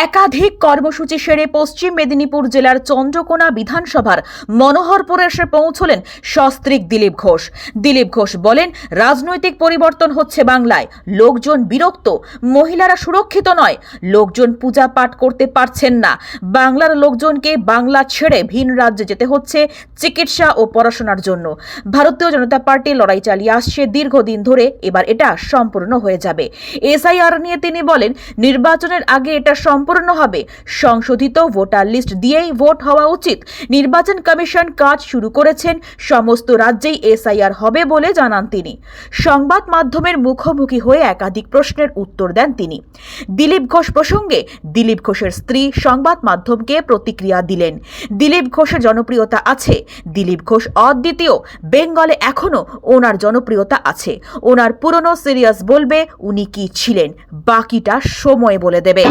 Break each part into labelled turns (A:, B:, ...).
A: একাধিক কর্মসূচি সেরে পশ্চিম মেদিনীপুর জেলার চন্দ্রকোনা বিধানসভার মনোহরপুরে এসে পৌঁছলেন সস্ত্রীক দিলীপ ঘোষ। দিলীপ ঘোষ বলেন, রাজনৈতিক পরিবর্তন হচ্ছে বাংলায়। লোকজন বিরক্ত, মহিলারা সুরক্ষিত নয়। লোকজন পূজা পাঠ করতে পারছেন না। বাংলার লোকজনকে বাংলা ছেড়ে ভিন রাজ্যে যেতে হচ্ছে চিকিৎসা ও পড়াশোনার জন্য। ভারতীয় জনতা পার্টি লড়াই চালিয়ে আসছে দীর্ঘদিন ধরে। এবার এটা সম্পূর্ণ হয়ে যাবে। এসআইআর নিয়ে তিনি বলেন, নির্বাচনের আগে এটা হবে। সংশোধিত ভোটার লিস্ট দিয়েই ভোট হওয়া উচিত। নির্বাচন কমিশন কাজ শুরু করেছেন, সমস্ত রাজ্যেই এসআইআর হবে বলে জানান তিনি। সংবাদ মাধ্যমের মুখোমুখি হয়ে একাধিক প্রশ্নের উত্তর দেন তিনি। দিলীপ ঘোষ প্রসঙ্গে, দিলীপ ঘোষের স্ত্রী সংবাদ মাধ্যমকে প্রতিক্রিয়া দিলেন। দিলীপ ঘোষের জনপ্রিয়তা আছে। দিলীপ ঘোষ অদ্বিতীয়, বেঙ্গলে এখনও ওনার জনপ্রিয়তা আছে। ওনার পুরনো সিরিয়াস বলবে, উনি কি ছিলেন? বাকিটা সময় বলে দেবে।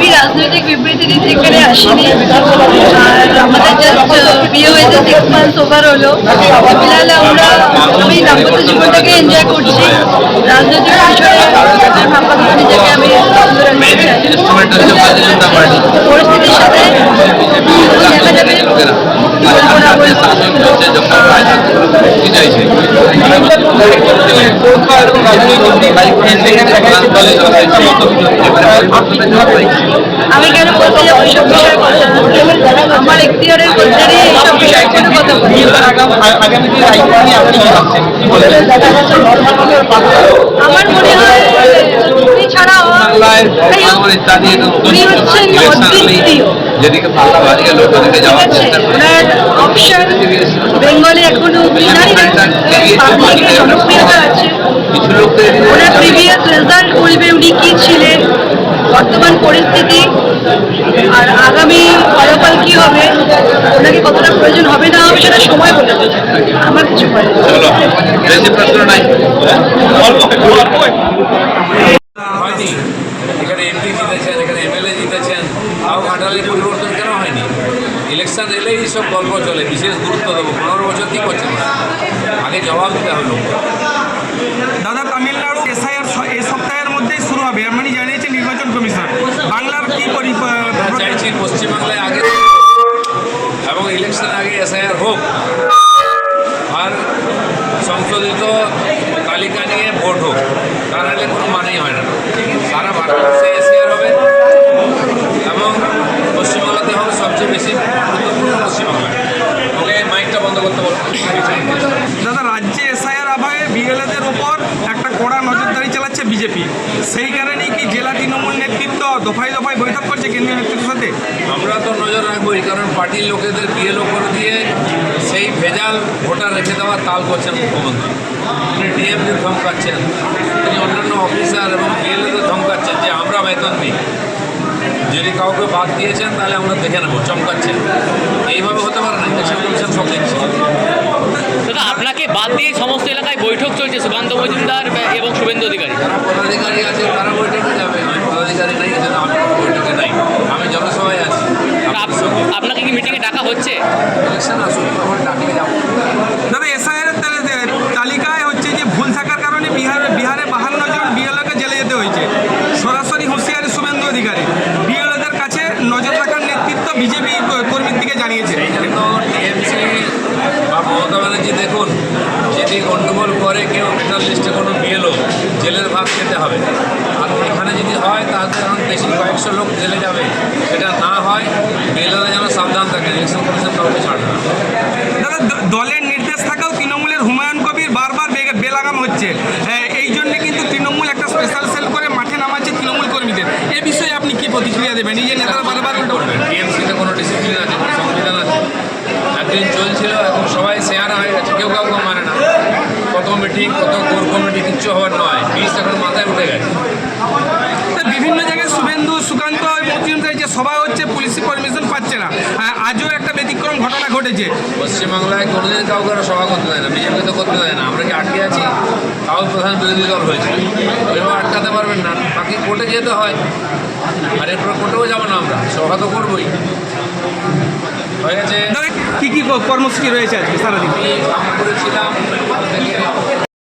B: রাজনৈতিক বিবৃতি দিতে এখানে আসিনি। আর আমাদের জাস্ট বিয়ে হয়েছে সিক্স মান্থস ওভার হলো। ফিলহাল আমরা আমি দাম্পত্য জীবনটাকে এনজয় করছি। রাজনৈতিক বিষয়ে ভাবনা নিজেকে আমি সুন্দর রাখতে চাই। পরিস্থিতির সাথে দেখা যাবে আমি কেন বলতে যাব? সব বিষয়ে কথা আমার এখতিয়ারের মধ্যে এইসব বিষয়ে কোনো কথা বলি আমার মনে হয় উনি ছাড়াও উনি হচ্ছেন অদ্বিতীয়।
C: যেদিকে পাল্লা বাড়িয়ে লোক ওদিকে যাওয়ার চেষ্টা করে
B: অপশন বেঙ্গলে এখনও জনপ্রিয়তা আছে।
C: এদিকে
B: ওনার প্রিভিয়াস রেজাল্ট বলবে উনি কি ছিলেন বর্তমান পরিস্থিতি আর আগামী ফলাফল কি হবে ওনাকে কতটা প্রয়োজন হবে না হবে সেটা সময় বলে আমার কিছু বলে না।
C: চলো বেশি প্রশ্ন নাই
D: হয়নি এখানে এমপি জিতেছেন এখানে এমএলএ জিতেছেন তাও ঘাটালে পরিবর্তন কেন হয়নি ইলেকশন এলেই এইসব গল্প চলে বিশেষ গুরুত্ব দেবো। পনেরো বছর কী করছে? আগে জবাব দিতে হবে।
E: দাদা তামিলনাড়ু এসআইআর এই সপ্তাহের মধ্যেই শুরু হবে। এমনি জানিয়েছে নির্বাচন কমিশন। বাংলার কি পরি
D: চাইছি পশ্চিমবাংলায় আগে এবং ইলেকশন আগে এসআইআর হোক আর সংশোধিত তালিকা নিয়ে ভোট হোক তা নাহলে কোনো মানেই হয় না সারা ভারতবর্ষে এসআইআর হবে এবং পশ্চিমবাংলাতে হবে সবচেয়ে বেশি গুরুত্বপূর্ণ পশ্চিমবাংলায় ওকে মাইকটা বন্ধ করতে বলব
E: দাদা রাজ্যে এসআইআর আবহে বিএলএদের ওপর একটা কড়া নজরদারি চালাচ্ছে বিজেপি সেই কারণেই কি জেলা তৃণমূল নেতৃত্ব দফায় দফায় বৈঠক করছে কেন্দ্রীয় নেতৃত্বের সাথে?
D: আমরা তো নজর রাখবোই কারণ পার্টির লোকেদের বিএলও করে দিয়ে সেই ভেজাল ভোটার রেখে দেওয়ার তাল করছেন মুখ্যমন্ত্রী। তিনি ডিএমকে ধমকাচ্ছেন, তিনি অন্যান্য অফিসার এবং বিএলওদের ধমকাচ্ছেন যে আমরা বেতন দিই। যদি কাউকে বাদ দিয়েছেন তাহলে আমরা দেখে নেব চমকাচ্ছেন। এইভাবে হতে পারে না ইলেকশন কমিশন সব দেখছে।
F: দাদা আপনাকে বাদ দিয়ে সমস্ত এলাকায় বৈঠক চলছে সুকান্ত মজুমদার এবং শুভেন্দু অধিকারী।
D: যারা পদাধিকারী আছে তারা বৈঠকে যাবে। আমি পদাধিকারী নাই এজন্য আমি বৈঠকে নাই। আমি জনসভায় আছি।
F: আপনাকে কি মিটিংয়ে ডাকা হচ্ছে?
D: ইলেকশন আসুন তখন ডাকলে যাব
E: দাদা এসআইআর তালিকায় হচ্ছে যে ভুল থাকার কারণে বিহারে বিহারে বাহান্ন জন বিএলওকে জেলে যেতে হয়েছে সরাসরি হুঁশিয়ারি শুভেন্দু অধিকারী বিএলওদের কাছে নজর রাখার নেতৃত্ব বিজেপি কর্মীর দিকে জানিয়েছে
D: এই জন্য টিএমসি বা মমতা ব্যানার্জি দেখুন যদি গণ্ডগোল করে কেউ মেটাল লিস্টে কোনো বিএলও জেলের ভাগ খেতে হবে। আর এখানে যদি হয় তাহলে এখন বেশি কয়েকশো লোক জেলে যাবে। এটা না হয় বিএলওরা যেন সাবধান থাকে ইলেকশন কমিশন কাউকে ছাড়বে না।
E: দলের নির্দেশ থাকাও তৃণমূলের হুমায়ুন কবির বারবার বেলাগাম হচ্ছে। হ্যাঁ, এই জন্য কিন্তু তৃণমূল একটা স্পেশাল সেল করে মাঠে নামাচ্ছে তৃণমূল কর্মীদের। এ বিষয়ে আপনি কি প্রতিক্রিয়া দেবেন? নিজের নেতারা বারবার উল্টো
D: করবে টিএমসিতে কোনো ডিসিপ্লিন আছে কোনো সংবিধান আছে? একদিন চলছিল এখন সবাই শেয়ারা হয়ে গেছে কেউ কাউকে মানে না কত মিটিং কত কোর কিচ্ছু হওয়ার নয়। বিষ এখন মাথায় উঠে গেছে।
E: বিভিন্ন জায়গায় শুভেন্দু সুকান্ত মজুমদার যে সভা হচ্ছে পুলিশি পারমিশন পাচ্ছে না। আজও একটা ব্যতিক্রম ঘটনা ঘটেছে।
D: পশ্চিমবাংলায় কোনোদিন কাউকে সভা করতে দেয় না বিজেপি তো করতে দেয় না। আমরা কি আটকে আছি? তাও প্রধান বিরোধী দল হয়েছে। ওইভাবে আটকাতে পারবেন না। বাকি কোর্টে যেতে হয়। আর এরপর কোর্টেও যাব না আমরা। সভা তো করবোই। হয়ে গেছে।
E: কি কি কর্মসূচি রয়েছে আজকে সারাদিন?
D: করেছিলাম